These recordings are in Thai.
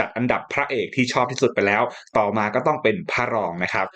จัดอันดับพระเอกที่ชอบที่สุดไปแล้ว ต่อมาก็ต้องเป็นพระรองนะครับ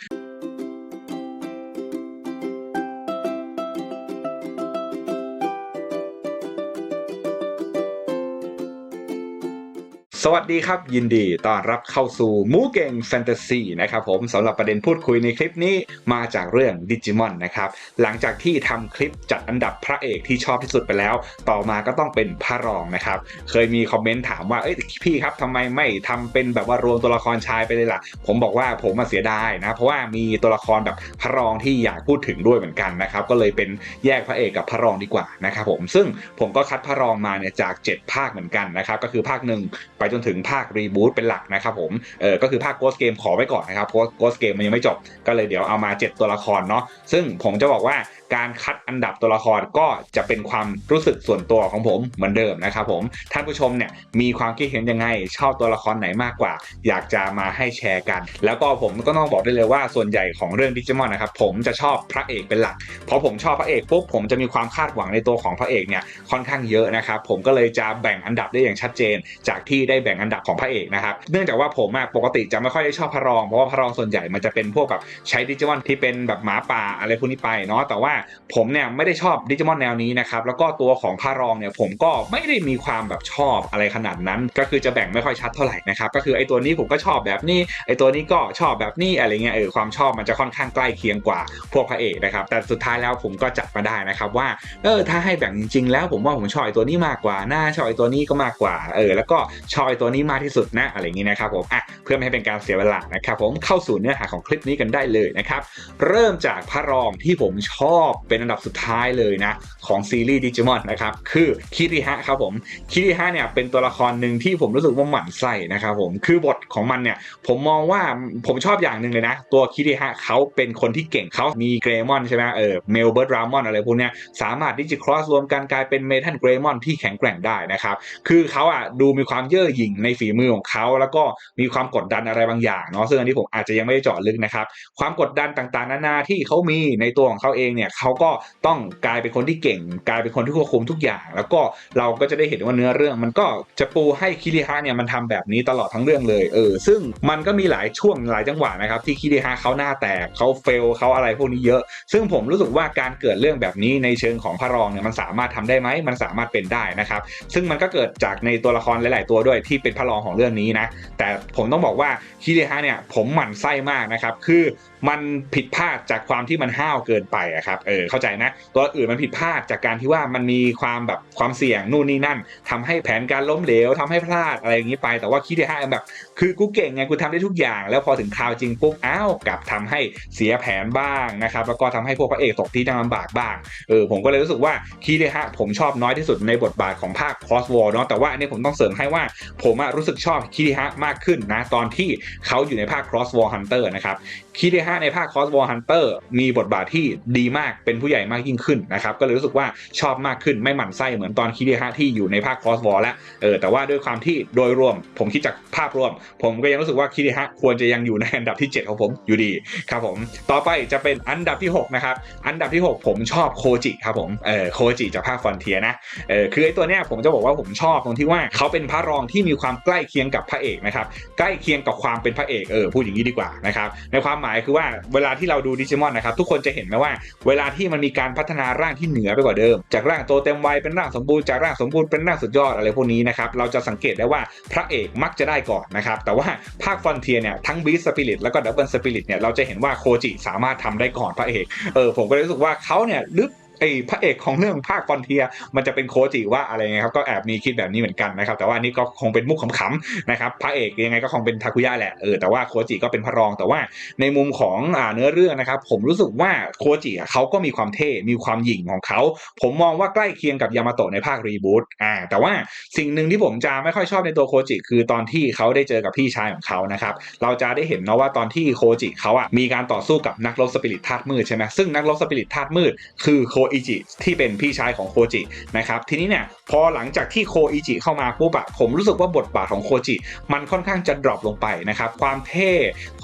สวัสดีครับ ยินดีต้อนรับเข้าสู่มูเก่งแฟนตาซีนะครับผมสำหรับประเด็นพูดคุยในคลิปนี้มาจากเรื่องดิจิมอนนะครับ หลังจากที่ทำคลิปจัดอันดับพระเอกที่ชอบที่สุดไปแล้ว ต่อมาก็ต้องเป็นพระรองนะครับ เคยมีคอมเมนต์ถามว่าเอ้ยพี่ครับทำไมไม่ทำเป็นแบบว่ารวมตัวละครชายไปเลยล่ะ ผมบอกว่าผมมาเสียดายนะ เพราะว่ามีตัวละครแบบพระรองที่อยากพูดถึงด้วยเหมือนกันนะครับก็เลยเป็นแยกพระเอกกับพระรองดีกว่านะครับผมซึ่งผมก็คัดพระรองมาเนี่ยจาก 7 ภาคเหมือนกันนะครับก็คือภาคหนึ่งไปจจนถึงภาครีบูตเป็นหลักนะครับผมเออก็คือภาคโกสเกมขอไว้ก่อนนะครับเพราะโกสเกมมันยังไม่จบก็เลยเดี๋ยวเอามา 7 ตัวละครเนาะซึ่งผมจะบอกว่า การคัดอันดับตัวละครก็จะเป็นความรู้สึกส่วนตัวของผมเหมือนเดิมนะครับผมท่านผู้ชมเนี่ยมีความคิดเห็นยังไงชอบตัวละครไหนมากกว่า อยากจะมาให้แชร์กัน แล้วก็ผมก็ต้องบอกได้เลยว่าส่วนใหญ่ของเรื่องดิจิมอนนะครับผมจะชอบพระเอกเป็นหลักเพราะผมชอบพระเอกปุ๊บผมจะมีความคาดหวังในตัวของพระเอกเนี่ยค่อนข้างเยอะนะครับผมก็เลยจะแบ่งอันดับได้อย่างชัดเจน จากที่ได้แบ่งอันดับของพระเอกนะครับเนื่องจากว่าผมปกติจะไม่ค่อยได้ชอบพระรองเพราะว่าพระรองส่วนใหญ่มันจะเป็นพวกแบบใช้ดิจิมอนที่เป็นแบบหมาป่าอะไรพวกนี้ไปเนาะแต่ว่าผมเนี่ยไม่ได้ชอบดิจิมอนแนวนี้นะครับแล้วก็ตัวของพระรองเนี่ยผมก็ไม่ได้มีความแบบชอบอะไรขนาดนั้น ก็คือจะแบ่งไม่ค่อยชัดเท่าไหร่นะครับก็คือไอ้ตัวนี้ผมก็ชอบแบบนี้ไอ้ตัวนี้ก็ชอบแบบนี้อะไรเงี้ยเออความชอบมันจะค่อนข้างใกล้เคียงกว่าพวกพระเอกนะครับแต่สุดท้ายแล้วผมก็จัดมาได้นะครับว่าเออถ้าให้แบ่งจริง ๆ แล้วผมว่าผมชอบไอ้ตัวนี้มากกว่าหน่าชอบไอ้ตัวนี้ก็มากกว่าเออแล้วก็ชอบไอ้ตัวนี้มากที่สุดนะอะไรอย่างนี้นะครับผมอะเพื่อไม่ให้เป็นการเสียเวลานะครับผมเข้าสู่เนื้อหาของคลิปนี้กันได้เลยนะครับเริ่มจากพระรองที่ผมชอบเป็นอันดับสุดท้ายเลยนะ ของซีรีส์ดิจิมอนนะครับ คือคิริฮะครับผมคิริฮะเนี่ยเป็นตัวละครหนึ่งที่ผมรู้สึกว่าหมั่นไส้นะครับผมคือบทของมันเนี่ยผมมองว่าผมชอบอย่างหนึ่งเลยนะ ตัวคิริฮะเขาเป็นคนที่เก่งเขามีเกรมอนใช่ไหมเออเมลเบิร์ดรามอนอะไรพวกเนี้ยสามารถดิจิครอสรวมกันกลายเป็นเมทัลเกรมอนที่แข็งแกร่งได้นะครับคือเขาอะดูมีความเย่อหยิ่งในฝีมือของเขาแล้วก็มีความกดดันอะไรบางอย่างเนาะซึ่งอันนี้ผมอาจจะยังไม่ได้เจาะลึกนะครับความกดดันต่างๆนานาที่เขามีในตัวของเขาเองเนี่ยเขาก็ต้องกลายเป็นคนที่เก่ง กลายเป็นคนที่ควบคุมทุกอย่าง แล้วก็เราก็จะได้เห็นว่าเนื้อเรื่องมันก็จะปูให้คิริฮะเนี่ยมันทำแบบนี้ตลอดทั้งเรื่องเลยเออซึ่งมันก็มีหลายช่วงหลายจังหวะนะครับที่คิริฮะเขาหน้าแตกเขาเฟลเขาอะไรพวกนี้เยอะ ซึ่งผมรู้สึกว่าการเกิดเรื่องแบบนี้ในเชิงของพระรองเนี่ยมันสามารถทำได้ไหมมันสามารถเป็นได้นะครับ ซึ่งมันก็เกิดจากในตัวละครหลาย ๆ ตัวด้วยที่เป็นพระรองของเรื่องนี้นะแต่ผมต้องบอกว่าคิริฮะเนี่ยผมหมั่นไส้มากนะครับคือมันผิดพลาดจากความที่มันห้าวเกินไปอะครับเออเข้าใจนะ ตัวอื่นมันผิดพลาดจากการที่ว่ามันมีความแบบความเสี่ยงนู่นนี่นั่นทำให้แผนการล้มเหลวทำให้พลาดอะไรอย่างนี้ไป แต่ว่าคิดได้ห้าแบบ คือกูเก่งไงกูทำได้ทุกอย่าง แล้วพอถึงคราวจริงปุ๊บอ้าวกลับทำให้เสียแผนบ้างนะครับแล้วก็ทำให้พวกพระเอกตกที่นั่งลำบากบ้างเออผมก็เลยรู้สึกว่าคิดได้ฮะผมชอบน้อยที่สุดในบทบาทของภาค cross war เนาะแต่ว่าอันนี้ผมต้องเสริมให้ว่า ผมอะรู้สึกชอบคิดได้ฮะมากขึ้นนะตอนที่เขาอยู่ในภาค cross war hunter นะครับคิดได้ฮะในภาค cross war hunter มีบทบาทที่ดีมากเป็นผู้ใหญ่มากยิ่งขึ้นนะครับก็เลยรู้สึกว่าชอบมากขึ้นไม่หมั่นไส้เหมือนตอนคิดได้ฮะที่อยู่ในภาค cross war แล้วเออแต่ว่าด้วยความที่โดยรวม ผมคิดจากภาพรวม ผมก็ยังรู้สึกว่าคิดได้ฮะควรจะยังอยู่ในอันดับที่ 7 ของผมอยู่ดีครับผมต่อไปจะเป็นอันดับที่ 6 นะครับ อันดับที่ 6 ผมชอบโคจิครับผมเออโคจิจากภาคฟอนเทียนะเออคือไอ้ตัวเนี้ยผมจะบอกว่าผมชอบตรงที่ว่าเขาเป็นพระรองที่มีความใกล้เคียงกับพระเอกนะครับใกล้เคียงกับความเป็นพระเอกเออพูดอย่างนี้ดีกว่านะครับในความหมายคือว่าเวลาที่เราดูดิจิมอนนะครับทุกคนจะเห็นไหมว่าเวลาที่มันมีการพัฒนาร่างที่เหนือไปกว่าเดิม จากร่างโตเต็มวัยเป็นร่างสมบูรณ์จากร่างสมบูรณ์เป็นร่างสุดยอดอะไรพวกนี้นะครับเราจะสังเกตได้ว่าพระเอกมักจะได้ก่อนนะครับแต่ว่าภาคฟอนเทียเนี่ยทั้งบีสปิริตแล้วก็ดับเบิลสปิริตเนี่ยเราจะเห็นว่าโคจิสามารถทำได้ก่อนพระเอกเออผมก็รู้สึกว่าเขาเนี่ยลึก ไอ้พระเอกของเรื่องภาคฟอนเทีย มันจะเป็นโคจิว่าอะไรเงี้ยครับก็แอบมีคิดแบบนี้เหมือนกันนะครับ แต่ว่านี่ก็คงเป็นมุกขำๆนะครับพระเอกยังไงก็คงเป็นทาคุย่าแหละเออแต่ว่าโคจิก็เป็นพระรองแต่ว่าในมุมของอ่าเนื้อเรื่องนะครับ ผมรู้สึกว่าโคจิเขาก็มีความเท่มีความหยิ่งของเขา ผมมองว่าใกล้เคียงกับยามาโตะในภาครีบูตอ่าแต่ว่าสิ่งหนึ่งที่ผมจะไม่ค่อยชอบในตัวโคจิคือตอนที่เขาได้เจอกับพี่ชายของเขานะครับเราจะได้เห็นนะว่าตอนที่โคจิเขาอะมีการต่อสู้กับนักรบสปิริตธาตุมืดใช่ไหมซึ่งนักรบสปิริตธาตุมืดคือโคอิจิที่เป็นพี่ชายของโคจินะครับทีนี้เนี่ยพอหลังจากที่โคอิจิเข้ามาปุ๊บอะผมรู้สึกว่าบทบาทของโคจิ มันค่อนข้างจะดรอปลงไปนะครับความเท่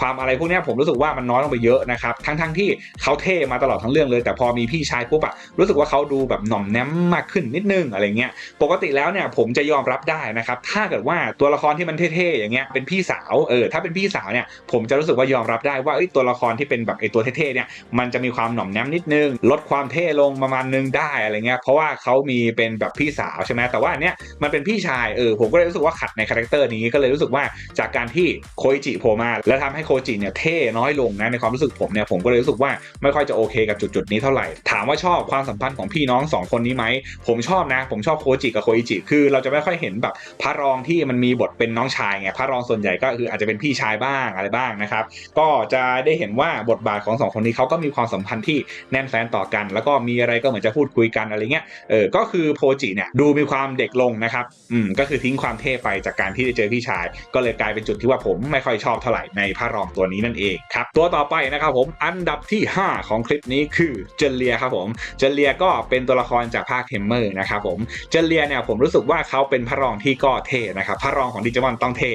ความอะไรพวกนี้ผมรู้สึกว่ามันน้อยลงไปเยอะนะครับทั้งทั้งๆที่เขาเท่มาตลอดทั้งเรื่องเลย แต่พอมีพี่ชายปุ๊บอะรู้สึกว่าเขาดูแบบหน่อมแนมมากขึ้นนิดนึงอะไรเงี้ยปกติแล้วเนี่ยผมจะยอมรับได้นะครับถ้าเกิดว่าตัวละครที่มันเท่ๆอย่างเงี้ยเป็นพี่สาวเออถ้าเป็นพี่สาวเนี่ยผมจะรู้สึกว่ายอมรับได้ว่าเอ้ตัวละครที่เป็นแบบไอตัวเท่ๆเนี่ยมันจะมีความหน่อมแนมนิดนึงลดความเท่ลงประมาณนึงได้อะไรเงี้ยเพราะว่าเขามีเป็นแบบพี่สาวใช่ไหมแต่ว่าอันเนี้ยมันเป็นพี่ชายเออผมก็เลยรู้สึกว่าขัดในคาแรคเตอร์นี้ก็เลยรู้สึกว่าจากการที่โคจิโผล่มา แล้วทำให้โคจิเนี่ยเท่น้อยลงนะในความรู้สึกผมเนี่ยผมก็เลยรู้สึกว่าไม่ค่อยจะโอเคกับจุดๆนี้เท่าไหร่ ถามว่าชอบความสัมพันธ์ของพี่น้องสองคนนี้ไหมผมชอบนะ ผมชอบโคจิกับโคอิจิคือเราจะไม่ค่อยเห็นแบบพระรองที่มันมีบทเป็นน้องชายไงพระรองส่วนใหญ่ก็คืออาจจะเป็นพี่ชายบ้างอะไรบ้างนะครับก็จะได้เห็นว่าบทบาทของสองคนนี้เขาก็มีความสัมพันธ์ที่แน่นแฟนต่อกัน แล้วก็มีอะไรก็เหมือนจะพูดคุยกันอะไรเงี้ยเออก็คือโคจิเนี่ยดูมีความเด็กลงนะครับอืมก็คือทิ้งความเท่ไปจากการที่ได้เจอพี่ชาย ก็เลยกลายเป็นจุดที่ว่าผมไม่ค่อยชอบเท่าไหร่ในพระรองตัวนี้นั่นเองครับตัวต่อไปนะครับผมอันดับที่ 5 ของคลิปนี้คือเจเลียครับผมเจเลียก็เป็นตัวละครจากภาคเทมเมอร์นะครับผมเจเลียเนี่ยผมรู้สึกว่าเขาเป็นพระรองที่ก็เท่นะครับพระรองของดิจิมอนต้องเท่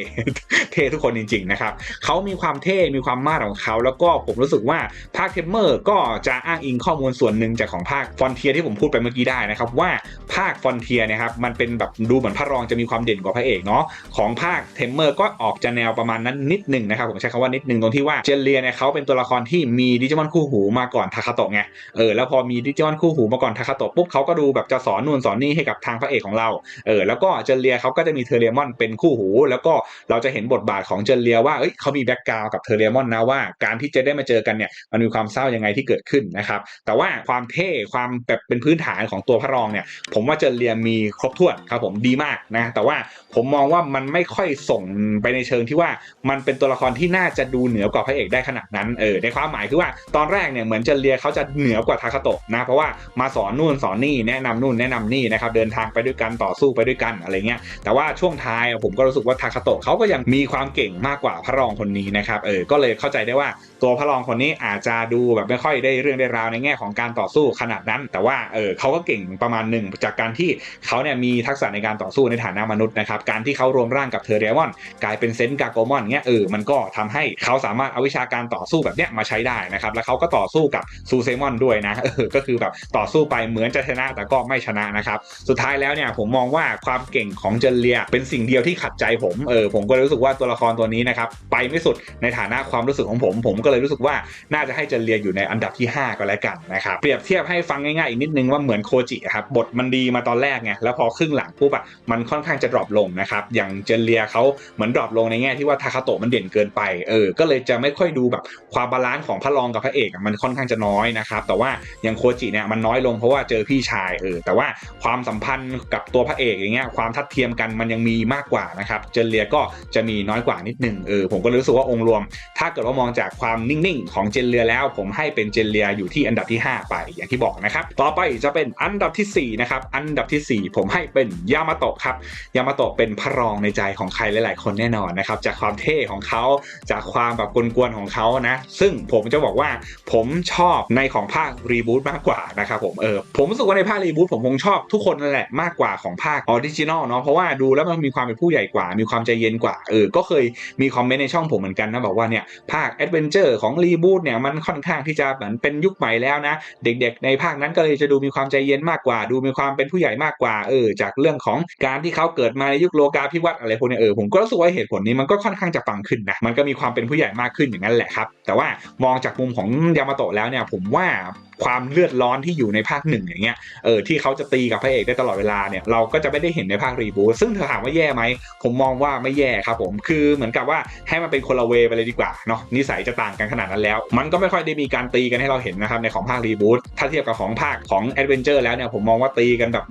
เท่ทุกคนจริงๆนะครับเขามีความเท่มีความมาดของเขา แล้วก็ผมรู้สึกว่าภาคเทมเมอร์ก็จะอ้างอิงข้อมูลส่วนหนึ่งจากของภาคาคฟอนเทียที่ผมพูดไปเมื่อกี้ได้นะครับว่าภาคฟอนเทียนี่ยครับมันเป็นแบบดูเหมือนพระรองจะมีความเด่นกว่าพระเอกเนาะของภาคเทมเมอร์ก็ออกจะแนวประมาณนั้นนิดหนึ่งนะครับผมใช้คำว่านิดหนึ่งตรงที่ว่าเจนเลียเนี่ยเขาเป็นตัวละครที่มีดิจิมอนคู่หูมาก่อนทาคาโตะไงเออแล้วพอมีดิจิมอนคู่หูมาก่อนทาคาโตะปุ๊บเขาก็ดูแบบจะสอนนู่นสอนนี่ให้กับทางพระเอกของเราเออแล้วก็เจนเลียเขาก็จะมีเทเรมอนเป็นคู่หู แล้วก็เราจะเห็นบทบาทของเจนเลียว่าเอ้ยเขามีแบ็กกราวกับเทเรมอนนะว่าการที่จะได้มาเจอกันเนี่ยมันมีความเศร้ายังไงที่เกิดขึ้นนะครับแต่ว่าความเท่ความแบบเป็นพื้นฐานของตัวพระรองเนี่ยผมว่าเจนเลียมีครบถ้วนครับผมดีมากนะแต่ว่าผมมองว่ามันไม่ค่อยส่งไปในเชิงที่ว่ามันเป็นตัวละครที่น่าจะดูเหนือกว่าพระเอกได้ขนาดนั้นเออในความหมายคือว่าตอนแรกเนี่ยเหมือนเจนเลียเขาจะเหนือกว่าทาคาโตะนะเพราะว่ามาสอนนู่นสอนนี่แนะนำนู่นแนะนำนี่นะครับเดินทางไปด้วยกันต่อสู้ไปด้วยกันอะไรเงี้ยแต่ว่าช่วงท้ายผมก็รู้สึกว่าทาคาโตะเขาก็ยังมีความเก่งมากกว่าพระรองคนนี้นะครับเออก็เลยเข้าใจได้ว่าตัวพระรองคนนี้อาจจะดูแบบไม่ค่อยได้เรื่องได้ราวในแง่ของการต่อสู้ขนาดนั้น แต่ว่าเออเขาก็เก่งประมาณหนึ่งจากการที่เขาเนี่ยมีทักษะในการต่อสู้ในฐานะมนุษย์นะครับการที่เขารวมร่างกับเทอร์เรมอน กลายเป็นเซนต์กาโกมอนเงี้ยเออมันก็ทำให้เขาสามารถเอาวิชาการต่อสู้แบบเนี้ยมาใช้ได้นะครับแล้วเขาก็ต่อสู้กับซูเซมอนด้วยนะเออก็คือแบบต่อสู้ไปเหมือนจะชนะแต่ก็ไม่ชนะนะครับสุดท้ายแล้วเนี่ยผมมองว่าความเก่งของเจนเลีย เป็นสิ่งเดียวที่ขัดใจผมเออผมก็รู้สึกว่าตัวละครตัวนี้นะครับไปไม่สุดในฐานะความรู้สึกของผม ผมก็เลยรู้สึกว่าน่าจะให้เจนเลียอยู่ในอันดับที่ 5 ก็แล้วกันนะครับเปรียบเทียบให้ฟังง่ายๆอีกนิดนึงว่าเหมือนโคจิครับบทมันดีมาตอนแรกไงแล้วพอครึ่งหลังปุ๊บอะมันค่อนข้างจะดรอปลงนะครับอย่างเจนเลียเขาเหมือนดรอปลงในแง่ที่ว่าทาคาโตะมันเด่นเกินไปเออก็เลยจะไม่ค่อยดูแบบความบาลานซ์ของพระรองกับพระเอกมันค่อนข้างจะน้อยนะครับแต่ว่าอย่างโคจิเนี่ยมันน้อยลงเพราะว่าเจอพี่ชายเออแต่ว่าความสัมพันธ์กับตัวพระเอกอย่างเงี้ยความทัดเทียมกันมันยังมีมากกว่านะครับเจนเลียก็จะมีน้อยกว่านิดนึงเออผมก็รู้สึกว่าองค์รวม ถ้าเกิดว่ามองจากความนิ่งๆ ของเจนเลียแล้วผมให้เป็นเจนเลียอยู่ที่อันดับที่ 5 ไป อย่างที่บอกนะครับต่อไปจะเป็นอันดับที่4นะครับอันดับทีสี่ 4 ผมให้เป็นยามาโตะครับยามาโตะเป็นพระรองในใจของใครหลายๆ คนแน่นอนนะครับจากความเท่ของเขาจากความแบบกวนๆของเขานะซึ่งผมจะบอกว่าผมชอบในของภาครีบูตมากกว่านะครับผมเออผมรู้สึกว่าในภาครีบูตผมคงชอบทุกคนนั่นแหละมากกว่าของภาคออริจินอลเนาะเพราะว่าดูแล้วมันมีความเป็นผู้ใหญ่กว่า มีความใจเย็นกว่าเออก็เคยมีคอมเมนต์ในช่องผมเหมือนกันนะบอกว่าเนี่ยภาคแอดเวนเจอร์ของรีบูตเนี่ยมันค่อนข้างที่จะเหมือนเป็นยุคใหม่แล้วนะเด็กๆในภาคนั้นก็เลยจะดูมีความใจเย็นมากกว่า ดูมีความเป็นผู้ใหญ่มากกว่าเออจากเรื่องของการที่เขาเกิดมาในยุคโลกาภิวัตน์อะไรพวกนี้เออผมก็รู้สึกว่าเหตุผลนี้มันก็ค่อนข้างจะฟังขึ้นนะมันก็มีความเป็นผู้ใหญ่มากขึ้นอย่างนั้นแหละครับแต่ว่ามองจากมุมของยามาโตะแล้วเนี่ยผมว่าความเลือดร้อนที่อยู่ในภาคหนึ่งอย่างเงี้ยเออที่เขาจะตีกับพระเอกได้ตลอดเวลาเนี่ยเราก็จะไม่ได้เห็นในภาครีบูซึ่งเธอถามว่าแย่ไหมผมมองว่าไม่แย่ครับผมคือเหมือนกับว่าให้มันเป็นคนละเวไปเลยดีกว่าเนาะนิสัยจะต่างกันขนาดนั้นแล้ว มันก็ไม่ค่อยได้มีการตีกันให้เราเห็นนะครับในของภาครีบูทถ้าเทียบกับของภาคของแอดเวนเจอร์แล้วเนี่ยผมมองว่าตีกันแบบ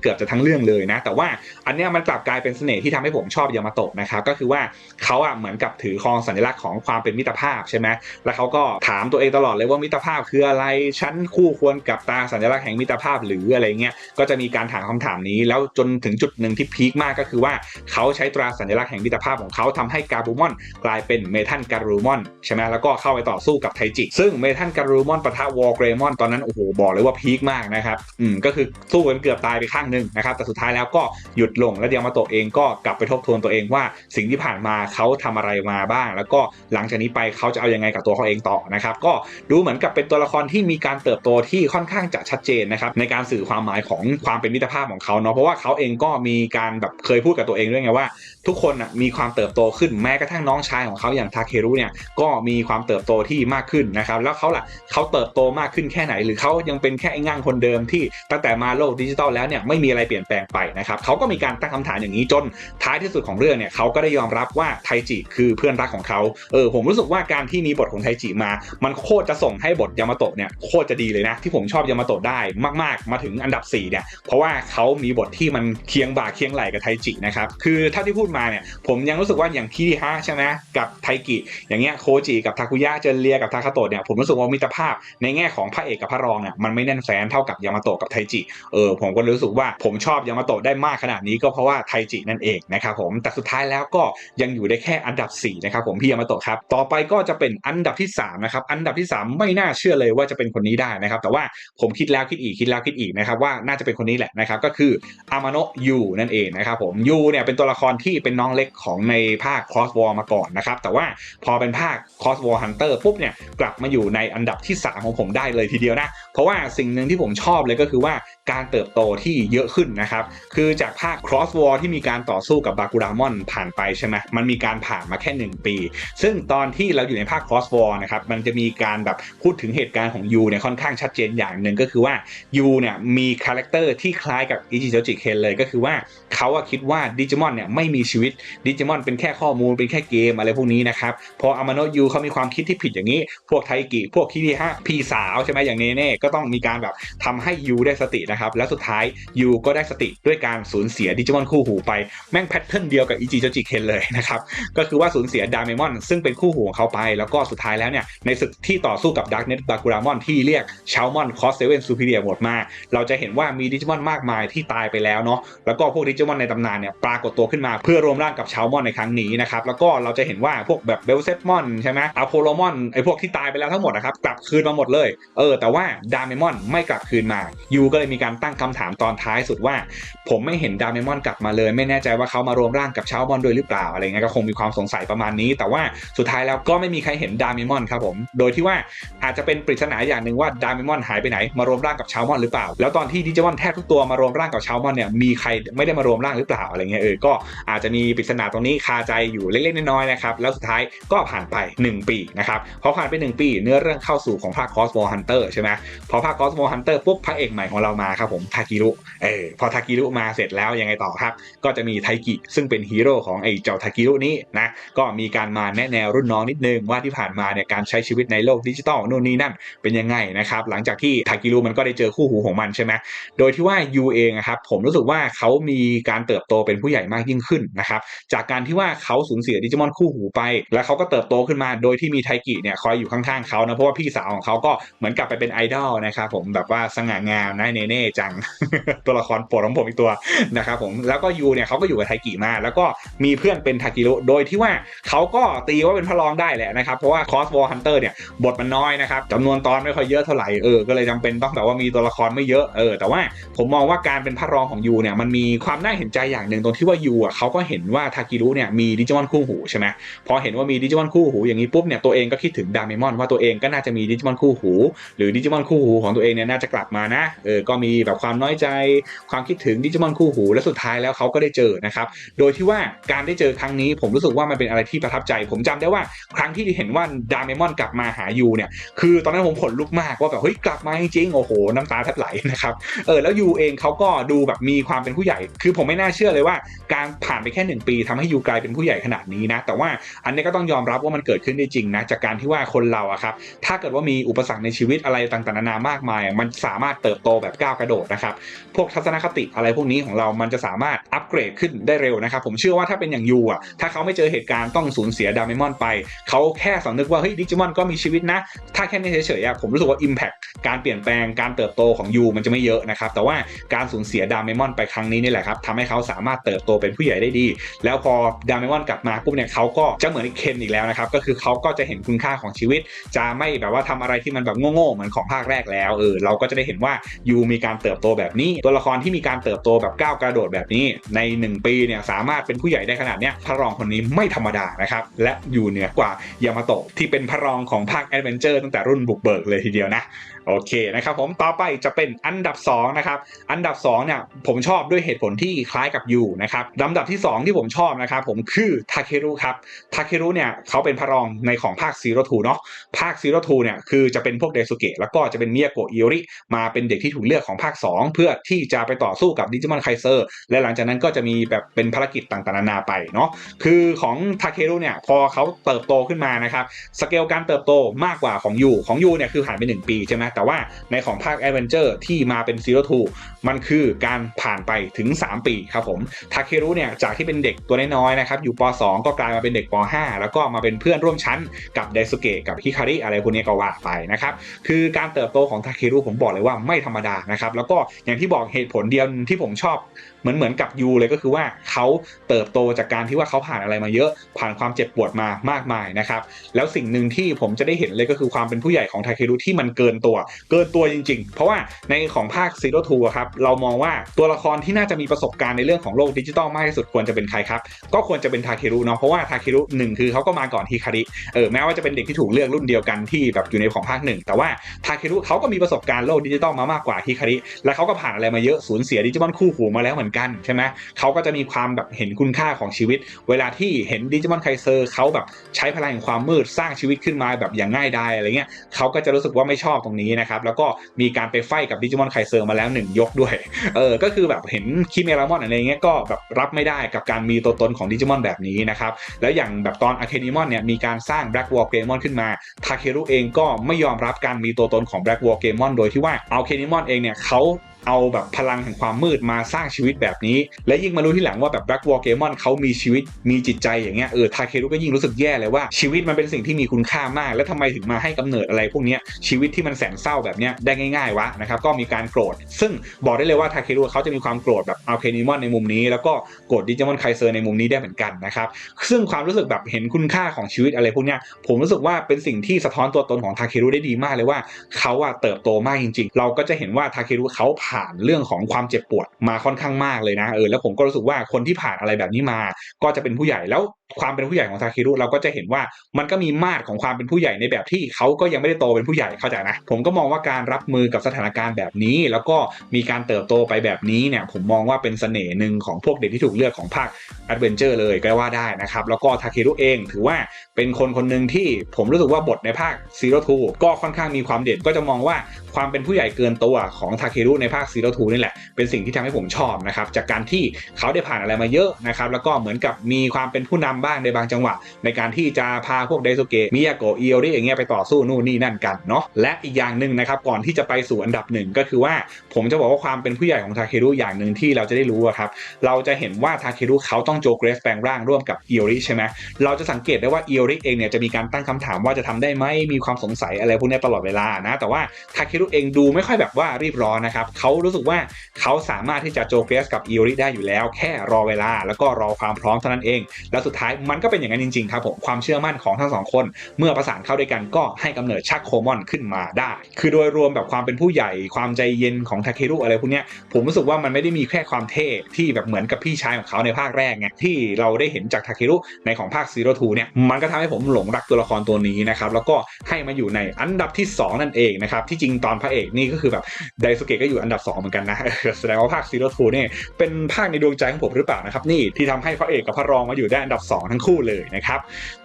เกือบจะทั้งเรื่องเลยนะ แต่ว่าอันเนี้ยมันกลับกลายเป็นเสน่ห์ที่ทำให้ผมชอบยามาโตะนะครับก็คือว่าเขาอะเหมือนกับถือครองสัญลักษณ์ของความเป็นมิตรภาพใช่ไหมแล้วเขาก็ถามตัวเองตลอดเลยว่ามิตรภาพคืออะไรฉัฉันคู่ควรกับตาสัญลักษณ์แห่งมิตรภาพหรืออะไรเงี้ยก็จะมีการถามคำถามนี้ แล้วจนถึงจุดหนึ่งที่พีคมากก็คือว่าเขาใช้ตราสัญลักษณ์แห่งมิตรภาพของเขาทำให้การบูมอนกลายเป็นเมทัลการูมอนใช่ไหมแล้วก็เข้าไปต่อสู้กับไทจิซึ่งเมทัลการูมอนปะทะวอลเกรมอนตอนนั้นโอ้โหบอกเลยว่าพีคมากนะครับอืมก็คือสู้กันเกือบตายไปข้างหนึ่งนะครับแต่สุดท้ายแล้วก็หยุดลงและเดียมาโตเองก็กลับไปทบทวนตัวเองว่า สิ่งที่ผ่านมาเขาทำอะไรมาบ้าง แล้วก็หลังจากนี้ไปเขาจะเอายังไงกับตัวเขาเองต่อนะครับก็ดูเหมือนกับเป็นตัวละครที่มีการเติบโตที่ค่อนข้างจะชัดเจนนะครับในการสื่อความหมายของความเป็นมิตรภาพของเขาเนาะเพราะว่าเขาเองก็มีการแบบเคยพูดกับตัวเองด้วยไงว่าทุกคนนะมีความเติบโตขึ้นแม้กระทั่งน้องชายของเขาอย่างทาเครุเนี่ยก็มีความเติบโตที่มากขึ้นนะครับแล้วเขาล่ะเขาเติบโตมากขึ้นแค่ไหน หรือเขายังเป็นแค่ไอ้ง่างคนเดิมที่ตั้งแต่มาโลกดิจิตอลแล้วเนี่ยไม่มีอะไรเปลี่ยนแปลงไปนะครับเขาก็มีการตั้งคำถามอย่างนี้จนท้ายที่สุดของเรื่องเนี่ยเขาก็ได้ยอมรับว่าไทจิคือเพื่อนรักของเขาเออผมรู้สึกว่าการที่มีบทของไทจิมา มันโคตรจะส่งให้บทยามาโตะเนี่ยโคตรจะดีเลยนะที่ผมชอบยามาโตะได้มาก ๆ มาถึงอันดับ4เนี่ยเพราะว่าเขามีบทที่มันเคียงบ่าเคียงไหลกับไทจินะครับคือเท่าที่พูดมาเนี่ยผมยังรู้สึกว่าอย่างคิริฮะใช่ไหมกับไทกิอย่างเงี้ยโคจิกับทาคุยะเจนเลียกับทาคาโตะเนี่ยผมรู้สึกว่ามิตรภาพในแง่ของพระเอกกับพระรองเนี่ยมันไม่แน่นแฟ้นเท่ากับยามาโตะกับไทจิเออผมก็รู้สึกว่าผมชอบยามาโตะได้มากขนาดนี้ก็เพราะว่าไทจินั่นเองนะครับผมแต่สุดท้ายแล้วก็ยังอยู่ได้แค่อันดับ4นะครับผมพี่ยามาโตะครับต่อไปก็จะเป็นอันดับที่3นะครับอันดับที่ 3 ไม่น่าเชื่อเลยว่าจะเป็นคนนี้ได้นะครับแต่ว่าผมคิดแล้วคิดอีกคิดแล้วคิดอีกนะครับว่าน่าจะเป็นคนนี้แหละนะครับก็คืออามาโนะยูนั่นเองนะครับผมยูเนี่ยเป็นตัวละครที่เป็นน้องเล็กของในภาค Cross War มาก่อนนะครับ แต่ว่าพอเป็นภาค Cross War Hunter ปุ๊บเนี่ยกลับมาอยู่ในอันดับที่ 3 ของผมได้เลยทีเดียวนะ เพราะว่าสิ่งหนึ่งที่ผมชอบเลยก็คือว่า การเติบโตที่เยอะขึ้นนะครับ คือจากภาค Cross War ที่มีการต่อสู้กับบากูรามอนผ่านไปใช่ไหมมันมีการผ่านมาแค่ 1 ปี ซึ่งตอนที่เราอยู่ในภาค Cross War นะครับมันจะมีการแบบพูดถึงเหตุการณ์ของยูเนี่ยค่อนข้างชัดเจนอย่างหนึ่งก็คือว่ายูเนี่ยมีคาแรคเตอร์ที่คล้ายกับอิจิโจจิเคนเลยก็คือว่าเขาอะคิดว่าดิจิมอนเนี่ยไม่มีชีวิตดิจิมอนเป็นแค่ข้อมูลเป็นแค่เกมอะไรพวกนี้นะครับพออามาโนยูเขามีความคิดที่ผิดอย่างนี้ พวกไทกิพวกคิริฮะพี่สาวใช่ไหมอย่างเนเน่ก็ต้องมีการแบบทำให้ยูได้สตินะครับ แล้วสุดท้ายยูก็ได้สติด้วยการสูญเสียดิจิมอนคู่หูไป แม่งแพทเทิร์นเดียวกับอิจิโจจิเคนเลยนะครับ ก็คือว่าสูญเสียดาเมมอนซึ่งเป็นคู่หูของเขาไป แล้วก็สุดท้ายแล้วเนี่ย ในศึกที่ต่อสู้กับดาร์กเน็ตบากูรามอนที่เรียกชาวมอนคอสเซเว่นซูพิเรียหมดมา เราจะเห็นว่ามีดิจิมอนมากมายที่ตายไปแล้วเนาะ แล้วก็พวกดิจิมอนในตำนานเนี่ยปรากฏตัวขึ้นมาเพื่อรวมร่างกับชาวมอนในครั้งนี้นะครับ แล้วก็เราจะเห็นว่าพวกแบบเบลเซมอนใช่ไหมอะโพโลมอนไอพวกที่ตายไปแล้วทั้งหมดนะครับกลับคืนมาหมดเลย เออ แต่ว่าดาเมมอนไม่กลับคืนมายูก็เลยมีการตั้งคำถามตอนท้ายสุดว่า ผมไม่เห็นดาเมมอนกลับมาเลย ไม่แน่ใจว่าเขามารวมร่างกับชาวมอนด้วยหรือเปล่าอะไรเงี้ยก็คงมีความสงสัยประมาณนี้ แต่ว่าสุดท้ายแล้วก็ไม่มีใครเห็นดาเมมอนครับผมโดยที่ว่าอาจจะเป็นปริศนาอย่างหนึ่งว่าดาเมมอนหายไปไหนมารวมร่างกับชาวมอนหรือเปล่า แล้วตอนที่ดิจิมอนแทบทุกตัวมารวมร่างกับชาวมอนเนี่ยมีใครไม่ได้มารวมร่างหรือเปล่าอะไรเงี้ยเออก็อาจจะมีปริศนาตรงนี้คาใจอยู่เล็กๆน้อยๆนะครับแล้วสุดท้ายก็ผ่านไป 1 ปีนะครับพอผ่านไป 1 ปี เนื้อเรื่องเข้าสู่ของภาค Cross War Hunter ใช่ไหมพอภาค Cross War Hunter ปุ๊บพระเอกใหม่ของเรามาครับผมทากิรุเออพอทากิรุมาเสร็จแล้วยังไงต่อครับ ก็จะมีไทกิซึ่งเป็นฮีโร่ของไอ้เจ้าทากิรุนี้นะก็มีการมาแนะแนวรุ่นน้องนิดนึงว่าที่ผ่านมาเนี่ยการใช้ชีวิตในโลกดิจิตอลนู่นนี่นั่นเป็นยังไงนะครับหลังจากที่ทากิรุมันก็ได้เจอคู่หูของมันใช่ไหมโดยที่ว่ายูเองอะครับผมรู้สึกว่าเขามีการเติบโตเป็นผู้ใหญ่มากยิ่งขึ้นนะครับจากการที่ว่าเขาสูญเสียดิจิมอนคู่หูไป แล้วเขาก็เติบโตขึ้นมา โดยที่มีไทกิเนี่ยคอยอยู่ข้างๆเขานะเพราะว่าพี่สาวของเขาก็เหมือนกลับไปเป็นไอดอลนะครับผมแบบว่าสง่างามนะเนเน่จัง ตัวละครโปรดของผมอีกตัวนะครับผมแล้วก็ยูเนี่ยเขาก็อยู่กับไทกิมา แล้วก็มีเพื่อนเป็นทากิรุโดยที่ว่าเขาก็ตีว่าเป็นพระรองได้แหละนะครับ เพราะว่า Cross War Hunter เนี่ยบทมันน้อยนะครับจำนวนตอนไม่ค่อยเยอะเท่าไหร่เออก็เลยจำเป็นต้องแบบว่ามีตัวละครไม่เยอะเออแต่ว่าผมมองว่าการเป็นพระรองของยูเนี่ยมันมีความน่าเห็นใจอย่างหนึ่งตรงที่ว่ายูอะเขาก็เห็นว่าทากิรุเนี่ยมีดิจิมอนคู่หูใช่ไหมพอเห็นว่ามีดิจิมอนคู่หูอย่างนี้ปุ๊บเนี่ยตัวเองก็คิดถึงดามมอนว่าตัวเองก็น่าจะมีดิจิมอนคู่หู หรือดิจิมอนคู่หูของตัวเองเนี่ยน่าจะกลับมานะเออก็มีแบบความน้อยใจ ความคิดถึงดิจิมอนคู่หู และสุดท้ายแล้วเขาก็ได้เจอนะครับ โดยที่ว่าการได้เจอครั้งนี้ผมรู้สึกว่ามันเป็นอะไรที่ประทับใจ ผมจำได้ว่าครั้งที่เห็นว่าดาเมมอนกลับมาหายูเนี่ย คือตอนนั้นผมขนลุกมากว่าแบบเฮ้ยกลับมาจริงโอ้โห น้ำตาแทบไหลนะครับ เออแล้วยูเองเขาก็ดูแบบมีความเป็นผู้ใหญ่ คือผมไม่น่าเชื่อเลยว่า การผ่านไปแค่หนึ่งปีทำให้ยูกลายเป็นผู้ใหญ่ขนาดนี้นะ แต่ว่าอันนี้ก็ต้องยอมรับว่ามันเกิดขึ้นได้จริงนะ จากการที่ว่าคนเราอะครับ ถ้าเกิดว่ามีอุปสรรคในชีวิตอะไรต่างๆนานามากมาย มันสามารถเติบโตแบบก้าวกระโดดนะครับ พวกทัศนคติอะไรพวกนี้ของเรามันจะสามารถอัปเกรดขึ้นได้เร็วนะครับ ผมเชื่อว่าถ้าเป็นอย่างยูอะถ้าเขาไม่เจอเหตุการณ์ต้องสูญเสียดาเมมอนไป เขาแค่สำนึกว่าเฮ้ยดิจิมอนก็มีชีวิตนะ ถ้าแค่นี้เฉยๆอะผมรู้สึกว่า Impact การเปลี่ยนแปลงการเติบโตของยูมันจะไม่เยอะนะครับ แต่ว่าการสูญเสียดาเมมอนไปครั้งนี้นี่แหละครับทำให้เขาสามารถเติบโตเป็นผู้ใหญ่ได้ดี แล้วพอดาเมมอนกลับมาปุ๊บเนี่ยเขาก็จะเหมือนเคนอีกแล้วนะครับ ก็คือเขาก็จะเห็นคุณค่าของชีวิต จะไม่แบบว่าทำอะไรที่มันแบบโง่ๆเหมือนของภาคแรกแล้วเออเราก็จะได้เห็นว่ายูมีการเติบโตแบบนี้ ตัวละครที่มีการเติบโตแบบก้าวกระโดดแบบนี้ ใน 1 ปีเนี่ยสามารถเป็นผู้ใหญ่ได้ขนาดเนี้ยพระรองคนนี้ไม่ธรรมดานะครับและอยู่เหนือกว่ายามาโตะที่เป็นพระรองของภาคแอดเวนเจอร์ตั้งแต่รุ่นบุกเบิกเลยทีเดียวนะโอเคนะครับผมต่อไปจะเป็นอันดับ2นะครับอันดับ2เนี่ยผมชอบด้วยเหตุผลที่คล้ายกับยูนะครับลำดับที่ 2 ที่ผมชอบนะครับผมคือทาเครุครับทาเครุเนี่ยเขาเป็นพระรองในของภาคซีโรทูเนาะภาคซีโรทูเนี่ยคือจะเป็นพวกเดซุเกะแล้วก็จะเป็นเมียโกะอิโอริมาเป็นเด็กที่ถูกเลือกของภาค 2 เพื่อที่จะไปต่อสู้กับดิจิมอนไคเซอร์และหลังจากนั้นก็จะมีแบบเป็นภารกิจต่างๆนานาไปเนาะคือของทาเครุเนี่ยพอเขาเติบโตขึ้นมานะครับสเกลการเติบโตมากกว่าของยูของยูเนี่ยคือผ่านไป1ปีใช่ไหมแต่ว่าในของภาค a อเวนเจอร์ที่มาเป็นซีโร่ทูมันคือการผ่านไปถึง 3 ปีครับผมทาเครุเนี่ยจากที่เป็นเด็กตัวน้อยๆนะครับอยู่ป .2 ก็กลายมาเป็นเด็กป .5 แล้วก็มาเป็นเพื่อนร่วมชั้นกับไดสุเกะกับฮิคาริอะไรพวกนี้ก็ว่าไปนะครับคือการเติบโตของทาเครุผมบอกเลยว่าไม่ธรรมดานะครับแล้วก็อย่างที่บอกเหตุผลเดียวที่ผมชอบเหมือนเหมือนกับยูเลยก็คือว่าเขาเติบโตจากการที่ว่าเขาผ่านอะไรมาเยอะผ่านความเจ็บปวดมามากมายนะครับแล้วสิ่งหนึ่งที่ผมจะได้เห็นเลยก็คือความเป็นผู้ใหญ่ของทาเครุที่มันเกินตัว เกินตัวจริง ๆ เพราะว่าในของภาคซีโร่ทูครับเรามองว่าตัวละครที่น่าจะมีประสบการณ์ในเรื่องของโลกดิจิตอลมากที่สุดควรจะเป็นใครครับก็ควรจะเป็นทาเครุเนาะเพราะว่าทาเครุหนึ่งคือเขาก็มาก่อนฮิคาริเออแม้ว่าจะเป็นเด็กที่ถูกเลือกรุ่นเดียวกันที่แบบอยู่ในของภาคหนึ่งแต่ว่าทาเครุเขาก็มีประสบการณ์โลกดิจิตอลมามากกว่าฮิคาริและเขาก็ผ่านอะไรมาเยอะสูญเสียดิจิมอนคู่หูมาแล้วเหมือนกันใช่ไหมเขาก็จะมีความแบบเห็นคุณค่าของชีวิต เวลาที่เห็นดิจิมอนไคเซอร์เขาแบบใช้พลังแห่งความมืดสร้างชีวิตขึ้นมาแบบอย่างง่ายดายอะไรเงี้ยเขาก็จะรู้สึกว่าไม่ชอบตรงนี้นะครับแล้วก็มีการไปไฟกับดิจิมอนไคเซอร์มาแล้วหนึ่งยกด้วยเออก็คือแบบเห็นคิเมรามอนอะไรเงี้ยก็แบบรับไม่ได้กับการมีตัวตนของดิจิมอนแบบนี้นะครับแล้วอย่างแบบตอนอะเคนิมอนเนี่ยมีการสร้างแบล็กวอลเกมอนขึ้นมาทาเครุเองก็ไม่ยอมรับการมีตัวตนของแบล็กวอลเกมอนโดยที่ว่าเอาเคนิมอนเองเนี่ยเขา เอาแบบพลังแห่งความมืดมาสร้างชีวิตแบบนี้ และยิ่งมารู้ที่หลังว่าแบบแบล็กวอลเกมอนเขามีชีวิตมีจิตใจอย่างเงี้ยเออทาเครุก็ยิ่งรู้สึกแย่เลยว่าชีวิตมันเป็นสิ่งที่มีคุณค่ามาก แล้วทำไมถึงมาให้กำเนิดอะไรพวกเนี้ยชีวิตที่มันแสนเศร้าแบบเนี้ยได้ง่าย ๆวะนะครับก็มีการโกรธ ซึ่งบอกได้เลยว่าทาเครุเขาจะมีความโกรธแบบอัลเคนิมอนในมุมนี้ แล้วก็โกรธดิจิมอนไคเซอร์ในมุมนี้ได้เหมือนกันนะครับซึ่งความรู้สึกแบบเห็นคุณค่าของชีวิตอะไรพวกเนี้ยผมรู้สึกว่าเป็นสิ่งที่สะท้อนตัวตนของทาเครุได้ดีมากเลยว่าเขาอะเติบโตมากจริง ๆ เราก็จะเห็นว่าทาเครุเขาผานเรื่องของความเจ็บปวดมาค่อนข้างมากเลยนะเออแล้วผมก็รู้สึกว่าคนที่ผ่านอะไรแบบนี้มา ก็จะเป็นผู้ใหญ่แล้ว ความเป็นผู้ใหญ่ของทาคิรุเราก็จะเห็นว่ามันก็มีมาตรของความเป็นผู้ใหญ่ในแบบที่เขาก็ยังไม่ได้โตเป็นผู้ใหญ่เข้าใจนะผมก็มองว่าการรับมือกับสถานการณ์แบบนี้ แล้วก็มีการเติบโตไปแบบนี้เนี่ยผมมองว่าเป็นเสน่ห์หนึ่งของพวกเด็กที่ถูกเลือกของภาคแอดเวนเจอร์เลยก็ว่าได้นะครับ แล้วก็ทาคิรุเองถือว่าเป็นคนคนหนึ่งที่ผมรู้สึกว่าบทในภาคซีโร่ทูก็ค่อนข้างมีความเด่นก็จะมองว่าความเป็นผู้ใหญ่เกินตัวของทาเครุในภาคซีโร่ทูนี่แหละเป็นสิ่งที่ทำให้ผมชอบนะครับจากการที่เขาได้ผ่านอะไรมาเยอะนะครับแล้วก็เหมือนกับมีความเป็นผู้นำบ้างในบางจังหวะ ในการที่จะพาพวกไดโซเกะมิยาโกะอิโอริอย่างเงี้ยไปต่อสู้นู่นนี่นั่นกันเนาะและอีกอย่างหนึ่งนะครับก่อนที่จะไปสู่อันดับหนึ่งก็คือว่าผมจะบอกว่าความเป็นผู้ใหญ่ของทาเครุอย่างหนึ่งที่เราจะได้รู้ครับเราจะเห็นว่าทาเครุเขาต้องโจเกรสแปลงร่างร่วมกับเอิโอริใช่ไหมเราจะสังเกตได้ว่าเอิโอริเองเนี่ยจะมีการตั้งคำถามว่าจะทำได้ไหมมีความสงสัยอะไรพวกนี้ตลอดเวลานะแต่ว่าทาเครุเองดูไม่ค่อยแบบว่ารีบร้อนนะครับเขารู้สึกว่าเขาสามารถที่จะโจเกรสกับเอิโอริได้อยู่แล้ว แค่รอเวลาแล้วก็รอความพร้อมเท่านั้นเอง แล้วสุดท้ายมันก็เป็นอย่างนั้นจริงๆครับผมความเชื่อมั่นของทั้งสองคน เมื่อประสานเข้าด้วยกันก็ให้กำเนิดชักโคมอนขึ้นมาได้ คือโดยรวมแบบความเป็นผู้ใหญ่ความใจเย็นของทาเครุอะไรพวกนี้ผมรู้สึกว่ามันไม่ได้มีแค่ความเท่ที่แบบเหมือนกับพี่ชายของเขาในภาคแรกไงที่เราได้เห็นจากทาเครุในของภาคซีโร่ทูเนี่ยมันก็ทำให้ผมหลงรักตัวละครตัวนี้นะครับแล้วก็ให้มาอยู่ในอันดับที่ 2 นั่นเองนะครับที่จริงตอนพระเอกนี่ก็คือแบบไดสุเกะก็อยู่อันดับ 2 เหมือนกันนะแสดงว่าภาคซีโร่ทูเนี่ยเป็นภาคในดวงใจของผมหรือเปล่านะครับนี่ที่ทำให้พระเอกกับพระรองมาอยู่ได้อันดับ2ทั้งคู่เลยนะครับ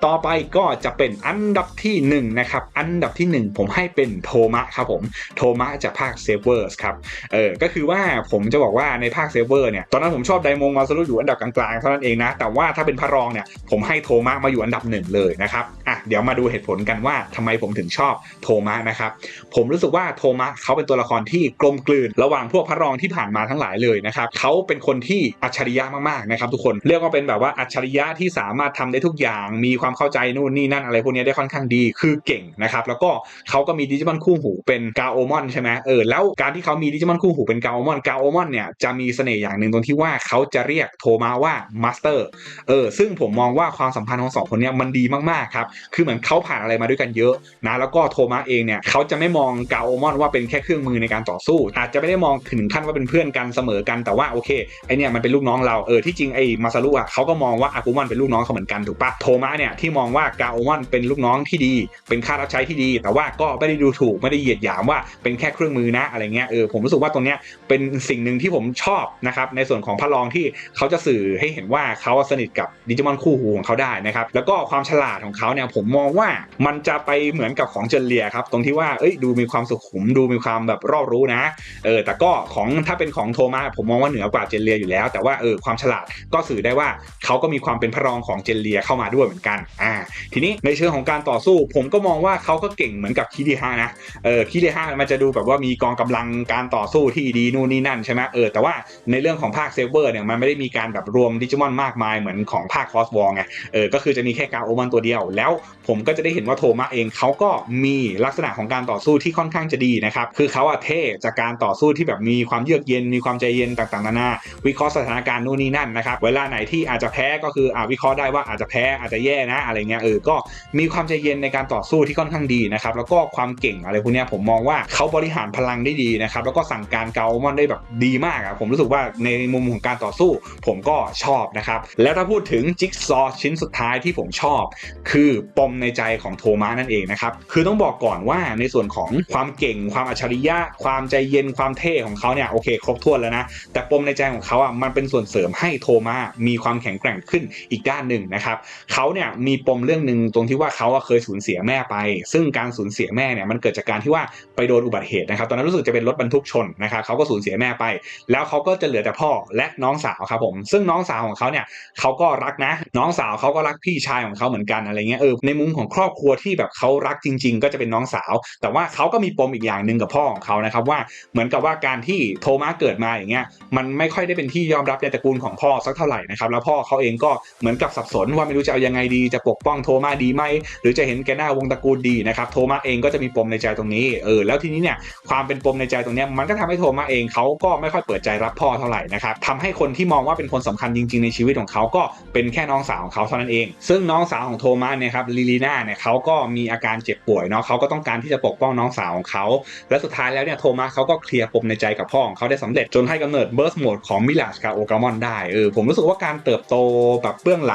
ต่อไปก็จะเป็นอันดับที่1นะครับ อันดับที่ 1 ผมให้เป็นโทมะครับผมโทมะจากภาคเซเวอร์สครับ เออ ก็คือว่าผมจะบอกว่าในภาคเซเวอร์เนี่ย ตอนนั้นผมชอบไดมงมาสรุอยู่อันดับกลางๆเท่านั้นเองนะ แต่ว่าถ้าเป็นพระรองเนี่ย ผมให้โทมะมาอยู่อันดับหนึ่งเลยนะครับ อะ เดี๋ยวมาดูเหตุผลกันว่าทำไมผมถึงชอบโทมะนะครับ ผมรู้สึกว่าโทมะเขาเป็นตัวละครที่กลมกลืน ระหว่างพวกพระรองที่ผ่านมาทั้งหลายเลยนะครับ เขาเป็นคนที่อัจฉริยะมากๆนะครับทุกคน เรียกว่าเป็นแบบว่าอัจฉริยะที่สาามารถทำได้ทุกอย่าง มีความเข้าใจนู่นนี่นั่นอะไรพวกนี้ได้ค่อนข้างดีคือเก่งนะครับ แล้วก็เขาก็มีดิจิมอนคู่หูเป็นกาโอมอนใช่ไหมเออแล้วการที่เขามีดิจิมอนคู่หูเป็นกาโอมอนกาโอมอนเนี่ยจะมีเสน่ห์อย่างหนึ่งตรงที่ว่าเขาจะเรียกโทมะว่ามาสเตอร์เออซึ่งผมมองว่าความสัมพันธ์ของสองคนเนี้มันดีมากๆครับคือเหมือนเขาผ่านอะไรมาด้วยกันเยอะนะแล้วก็โทมะเองเนี่ยเขาจะไม่มองกาโอมอนว่าเป็นแค่เครื่องมือในการต่อสู้ อาจจะไม่ได้มองถึงขั้นว่าเป็นเพื่อนกันเสมอกันแต่ว่าโอเคไอเนี่ยมันเป็นลูกน้องเราเออที่จริงไอมาซารุอะเขาก็มองว่าอากุมอนเป็นลูกน้องเขาเหมือนกันถูกปะโทมะเนี่ยที่มองว่ากาโอมอนเป็นลูกน้องที่ดี เป็นข้ารับใช้ที่ดี แต่ว่าก็ไม่ได้ดูถูกไม่ได้เหยียดหยามว่าเป็นแค่เครื่องมือนะอะไรเงี้ยเออผมรู้สึกว่าตรงเนี้ยเป็นสิ่งหนึ่งที่ผมชอบนะครับในส่วนของพระรองที่เขาจะสื่อให้เห็นว่าเขาสนิทกับดิจิมอนคู่หูของเขาได้นะครับแล้วก็ความฉลาดของเขาเนี่ยผมมองว่ามันจะไปเหมือนกับของเจนเลียครับตรงที่ว่าเอ้ยดูมีความสุขุมดูมีความแบบรอบรู้นะเออแต่ก็ของถ้าเป็นของโทมัสผมมองว่าเหนือกว่าเจนเลียอยู่แล้ว แต่ว่าเออความฉลาดก็สื่อได้ว่าเขาก็มีความเป็นพระรองของเจนเลียเข้ามาด้วยเหมือนกันอ่าทีนี้ในเชิงของการต่อสู้ ผมก็มองว่าเขาก็เก่งเหมือนกับคิริฮะนะเออคิริฮะมันจะดูแบบว่ามีกองกำลังการต่อสู้ที่ดีนู่นนี่นั่นใช่ไหมเออแต่ว่าในเรื่องของภาคเซเวอร์เนี่ยมันไม่ได้มีการแบบรวมดิจิมอนมากมายเหมือนของภาคคอสวอลไงเออก็คือจะมีแค่กาโอมันตัวเดียว แล้วผมก็จะได้เห็นว่าโทมะเองเขาก็มีลักษณะของการต่อสู้ที่ค่อนข้างจะดีนะครับคือเขาอะเท่จากการต่อสู้ที่แบบมีความเยือกเย็นมีความใจเย็นต่างๆนานาวิเคราะห์สถานการณ์นู่นนี่นั่นนะครับเวลาไหนที่อาจจะแพ้ก็คืออ่าวิเคราะห์ได้ว่าอาจจะแพ้อาจจะแย่นะอะไรเงี้ยเออก็มีความใจเย็นในการต่อสู้ที่ค่อนข้างดีนะครับแล้วก็ความเก่งอะไรพวกเนี้ยผมมองว่าเขาบริหารพลังได้ดีนะครับแล้วก็สั่งการเกามันได้แบบดีมากอะผมรู้สึกว่าในมุมของการต่อสู้ ผมก็ชอบนะครับแล้วถ้าพูดถึงจิ๊กซอว์ชิ้นสุดท้ายที่ผมชอบ คือปมในใจของโทมัสนั่นเองนะครับคือต้องบอกก่อนว่าในส่วนของความเก่ง ความอัจฉริยะ ความใจเย็นความเท่ของเขาเนี่ยโอเค ครบถ้วนแล้วนะแต่ปมในใจของเขาอะมันเป็นส่วนเสริมให้โทมัสมีความแข็งแกร่งขึ้นอีกด้านหนึ่งนะครับเขาเนี่ยมีปมเรื่องหนึ่งตรงที่ว่าเขาเคยสูญเสียแม่ไป ซึ่งการสูญเสียแม่เนี่ยมันเกิดจากการที่ว่าไปโดนอุบัติเหตุนะครับตอนนั้นรู้สึกจะเป็นรถบรรทุกชนนะครับเขาก็สูญเสียแม่ไป แล้วเขาก็จะเหลือแต่พ่อและน้องสาวครับผมซึ่งน้องสาวของเขาเนี่ยเขาก็รักนะ น้องสาวเขาก็รักพี่ชายของเขาเหมือนกันอะไรเงี้ยเออในมุมของครอบครัวที่แบบเขารักจริง ๆ ก็จะเป็นน้องสาว แต่ว่าเขาก็มีปมอีกอย่างหนึ่งกับพ่อของเขานะครับว่าเหมือนกับว่าการที่โทมัสเกิดมาอย่างเงี้ยมันไม่ค่อยได้เป็นที่ยอมรับในตระกูลของพ่อสักเท่าไหร่นะครับแล้วพ่อเขาเองก็เหมือนกับสับสนว่าไม่รู้จะเอายังไงดีจะปกป้องโทมัสดีไหมหรือจะเห็นแกหน้าวงตระกูลดีนะครับโทมัสเองก็จะมีปมในใจตรงนี้เออแล้วทีนี้เนี่ยความเป็นปมในใจตรงนี้มันก็ทำให้โทมัสเองเขาก็ไม่ค่อยเปิดใจรับพ่อเท่าไหร่นะครับทำให้คนที่มองว่าเป็นคนสำคัญจริง ๆ ในชีวิตของเขาก็เป็นแค่น้องสาวของเขาเท่านั้นเอง ซึ่งน้องสาวของโทมัสเนี่ยครับลิลีน่าเนี่ยเขาก็มีอาการเจ็บป่วยเนาะเขาก็ต้องการที่จะปกป้องน้องสาวของเขา และสุดท้ายแล้วเนี่ยโทมัสเขาก็เคลียร์ปมในใจกับพ่อของเขาได้สำเร็จจนให้กำเนิดเบิร์สโหมดของมิลาชกับโอกามอนได้เออผมรู้สึกว่าการเติบโตแบบเบื้องหลัง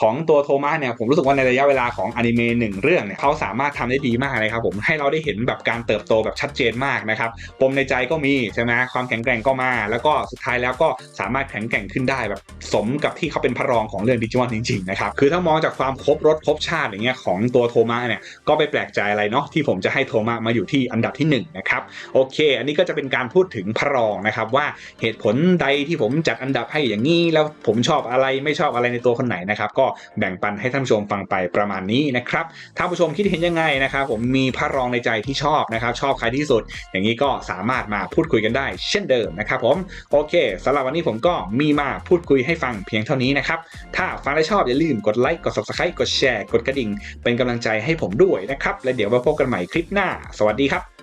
ของตัวโทมัสเนี่ยผมรู้สึกว่าในระยะเวลาของอนิเมะหนึ่งเรื่องเนี่ยเขาสามารถทำได้ดีมากเลยครับผมให้เราได้เห็นแบบการเติบโตแบบชัดเจนมากนะครับปมในใจก็มีใช่ไหมความแข็งแกร่งก็มา แล้วก็สุดท้ายแล้วก็สามารถแข็งแกร่งขึ้นได้แบบสมกับที่เขาเป็นพระรองของเรื่องดิจิมอนจริงๆนะครับคือถ้ามองจากความครบรถครบชาติอย่างเงี้ยของตัวโทมัสเนี่ยก็ไม่แปลกใจอะไรเนาะที่ผมจะให้โทมัสมาอยู่ที่อันดับที่หนึ่งนะครับโอเค อันนี้ก็จะเป็นการพูดถึงพระรองนะครับว่าเหตุผลใดที่ผมจัดอันดับให้อย่างนี้แล้วผมชอบอะไรไม่ชอบอะไรในตัวคนไหนนะครับก็แบ่งปันให้ท่านผู้ชมฟังไปประมาณนี้นะครับถ้านผู้ชมคิดเห็นยังไงนะครับผมมีพระรองในใจที่ชอบนะครับชอบใครที่สุด อย่างนี้ก็สามารถมาพูดคุยกันได้ เช่นเดิมนะครับผมโอเคสำหรับวันนี้ผมก็มีมาพูดคุยให้ฟังเพียงเท่านี้นะครับถ้าฟังและชอบอย่าลืมกดไลค์กด subscribe กดแชร์กดกระดิ่ง เป็นกำลังใจให้ผมด้วยนะครับ และเดี๋ยวมาพบกันใหม่คลิปหน้า สวัสดีครับ